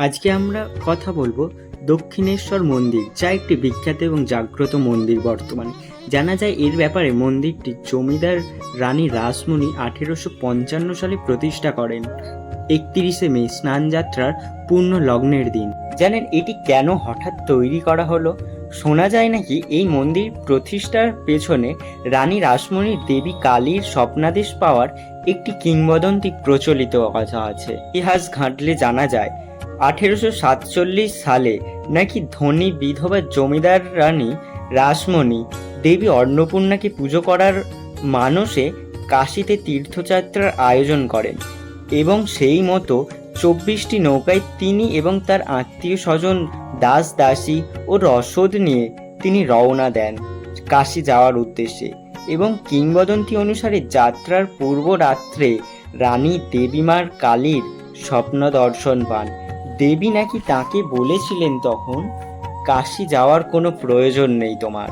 আজকে আমরা কথা বলব দক্ষিণেশ্বর মন্দির, যা একটি বিখ্যাত এবং জাগ্রত মন্দির বর্তমানে। জানা যায় এর ব্যাপারে মন্দিরটি জমিদার রানী রাসমণি আঠেরোশো পঞ্চান্ন সালে প্রতিষ্ঠা করেন একত্রিশে মে, স্নানযাত্রার পূর্ণ লগ্নের দিন। জানেন এটি কেন হঠাৎ তৈরি করা হলো? শোনা যায় নাকি এই মন্দির প্রতিষ্ঠার পেছনে রানী রাসমণির দেবী কালীর স্বপ্নাদেশ পাওয়ার একটি কিংবদন্তি প্রচলিত কথা আছে। ইতিহাস ঘাঁটলে জানা যায় আঠেরোশো সাতচল্লিশ সালে নাকি ধনী বিধবা জমিদার রানী রাসমণি দেবী অন্নপূর্ণাকে পুজো করার মানসে কাশীতে তীর্থযাত্রার আয়োজন করেন এবং সেই মতো চব্বিশটি নৌকায় তিনি এবং তার আত্মীয় স্বজন দাস দাসী ও রসদ নিয়ে তিনি রওনা দেন কাশি যাওয়ার উদ্দেশ্যে এবং কিংবদন্তি অনুসারে যাত্রার পূর্ব রাত্রে রানী দেবীমার কালীর স্বপ্ন দর্শন পান। দেবী নাকি তাকে বলেছিলেন তখন, কাশি যাওয়ার কোনো প্রয়োজন নেই তোমার।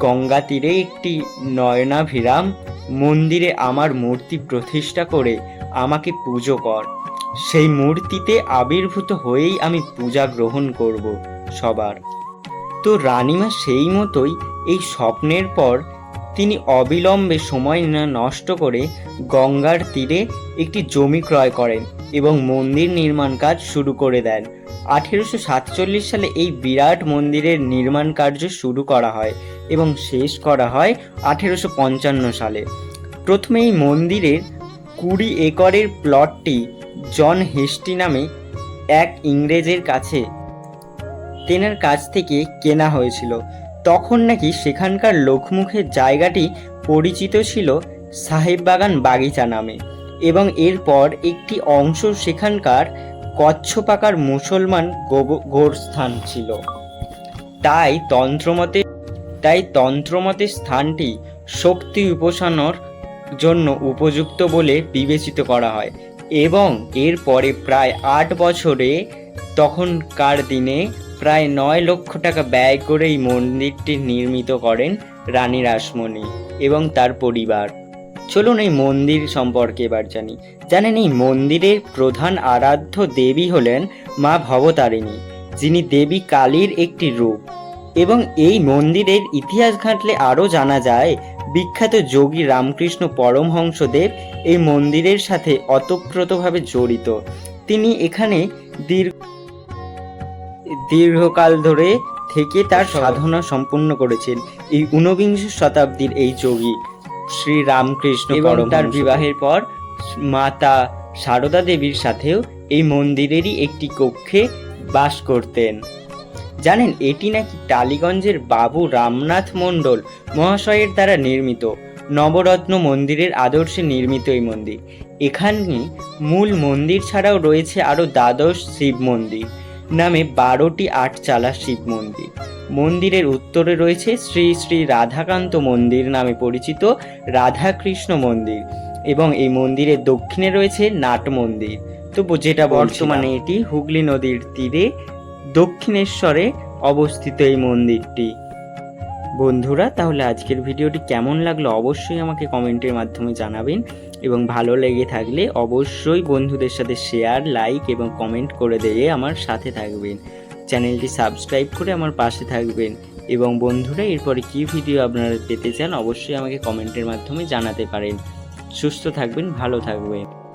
গঙ্গা তীরে একটি নয়নাভিরাম মন্দিরে আমার মূর্তি প্রতিষ্ঠা করে আমাকে পুজো কর। সেই মূর্তিতে আবির্ভূত হয়েই আমি পূজা গ্রহণ করব সবার। তো রানিমা সেই মতোই এই স্বপ্নের পর তিনি অবিলম্বে সময় না, নষ্ট করে গঙ্গার তীরে একটি জমি ক্রয় করেন এবং মন্দির নির্মাণ কাজ শুরু করে দেন। আঠেরোশো সাতচল্লিশ সালে এই বিরাট মন্দিরের নির্মাণ কার্য শুরু করা হয় এবং শেষ করা হয় আঠেরোশো পঞ্চান্ন সালে। প্রথমে এই মন্দিরের কুড়ি একরের প্লটটি জন হেস্টি নামে এক ইংরেজের কাছে তেনার কাছ থেকে কেনা হয়েছিল। তখন নাকি সেখানকার লোকমুখের জায়গাটি পরিচিত ছিল সাহেব বাগান বাগিচা নামে এবং এরপর একটি অংশ সেখানকার কচ্ছপাকার মুসলমান গোরস্থান ছিল। তাই তন্ত্রমতে তাই তন্ত্রমতে স্থানটি শক্তি উপাসনার জন্য উপযুক্ত বলে বিবেচিত করা হয় এবং এরপরে প্রায় আট বছরে তখনকার দিনে প্রায় নয় লক্ষ টাকা ব্যয় করে এই মন্দিরটি নির্মিত করেন রানী রাসমণি এবং তার পরিবার। চলুন এই মন্দির সম্পর্কে এবার জানি। জানেন এই মন্দিরের প্রধান আরাধ্য দেবী হলেন মা ভবতারিণী, যিনি দেবী কালীর একটি রূপ। এবং এই মন্দিরের ইতিহাস ঘাঁটলে আরও জানা যায়, বিখ্যাত যোগী রামকৃষ্ণ পরমহংসদেব এই মন্দিরের সাথে অতপ্রতভাবে জড়িত। তিনি এখানে দীর্ঘ দীর্ঘকাল ধরে থেকে তার সাধনা সম্পূর্ণ করেছেন। এই ঊনবিংশ শতাব্দীর এই যোগী শ্রী রামকৃষ্ণ এবং তার বিবাহের পর মাতা সারদা দেবীর সাথেও এই মন্দিরেরই একটি কক্ষে বাস করতেন। জানেন এটি নাকি টালিগঞ্জের বাবু রামনাথ মণ্ডল মহাশয়ের দ্বারা নির্মিত। নবরত্ন মন্দিরের আদর্শে নির্মিত এই মন্দির। এখানে মূল মন্দির ছাড়াও রয়েছে আরও দ্বাদশ শিব মন্দির। নামে বারোটি আটচালা শিব মন্দির। মন্দিরের উত্তরে রয়েছে শ্রী শ্রী রাধাকান্ত মন্দির নামে পরিচিত রাধাকৃষ্ণ মন্দির এবং এই মন্দিরের দক্ষিণে রয়েছে নাট মন্দির। তো যেটা বর্তমানে এটি হুগলি নদীর তীরে দক্ষিণেশ্বরে অবস্থিত এই মন্দিরটি। বন্ধুরা তাহলে আজকের ভিডিওটি কেমন লাগল অবশ্যই আমাকে কমেন্টের মাধ্যমে জানাবেন। এবং ভালো লেগে থাকলে অবশ্যই বন্ধুদের সাথে শেয়ার লাইক এবং কমেন্ট করে দিয়ে আমার সাথে থাকবেন। চ্যানেলটি সাবস্ক্রাইব করে আমার পাশে থাকবেন। এবং বন্ধুরা, এরপরে কি ভিডিও আপনারা পেতে চান, অবশ্যই আমাকে কমেন্টের মাধ্যমে জানাতে পারেন। সুস্থ থাকবেন, ভালো থাকবেন।